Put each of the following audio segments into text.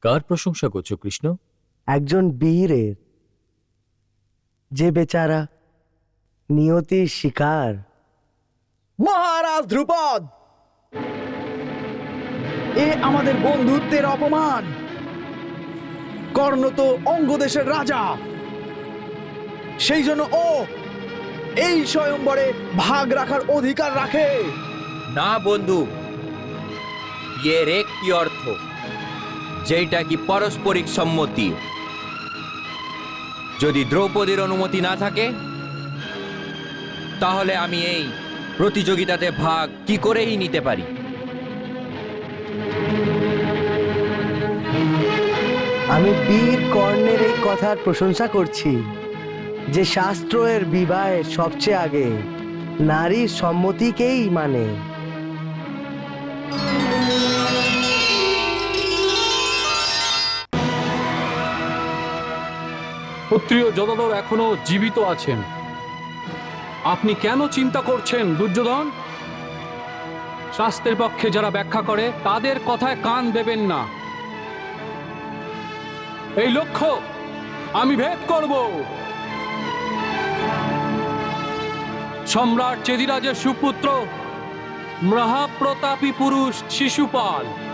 কার প্রশংসা করছ কৃষ্ণ? একজন বীরের। যে বেচারা নিয়তির শিকার। মহারাজ ধ্রুপদ! এ আমাদের বন্ধুত্বের অপমান। কর্ণ তো অঙ্গদেশের রাজা। সেই জন্য ও এই স্বয়ংবরে ভাগ রাখার অধিকার রাখে। না বন্ধু। এর একটি অর্থ। যেটা কি পারস্পরিক সম্মতি। যদি দ্রৌপদীর অনুমতি না থাকে, তাহলে আমি এই প্রতিযোগিতাতে ভাগ কি করেই নিতে পারি? আমি বীর কর্ণের এই কথার প্রশংসা করছি, যে শাস্ত্র এর বিবাহের সবচেয়ে আগে নারীর সম্মতিকেই মানে। ক্ষত্রিয় যদোদর এখনও জীবিত আছেন। আপনি কেন চিন্তা করছেন, দুর্যোধন? শাস্ত্রের পক্ষে যারা ব্যাখ্যা করে, তাদের কথায় কান দেবেন না। এই লক্ষ্য আমি ভেদ করব। সম্রাট চেদিরাজের সুপুত্র মহাপ্রতাপী পুরুষ শিশুপাল।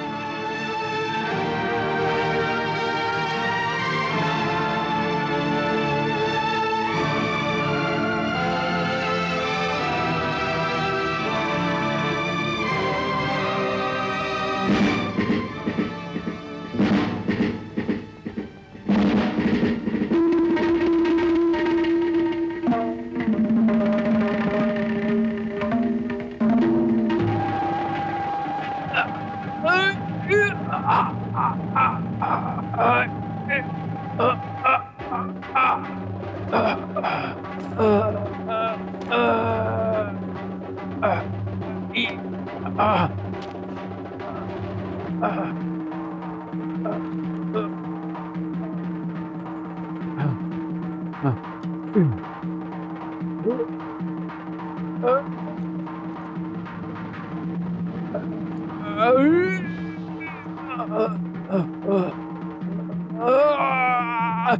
Uh. Huh.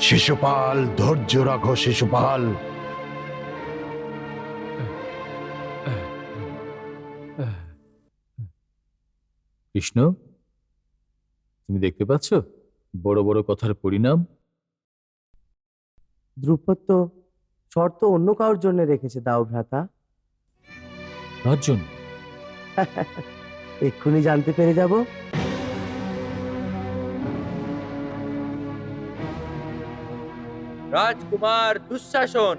শিশুপাল ধৈর্য রাখো শিশুপাল। কৃষ্ণ তুমি দেখতে পাচ্ছ? বড় বড় কথার পরিণাম। দ্রুপদ তো শর্ত অন্য কারোর জন্য রেখেছে দাও ভ্রাতা। জন্য? এক্ষুনি জানতে পেরে যাব। রাজকুমার দুঃশাসন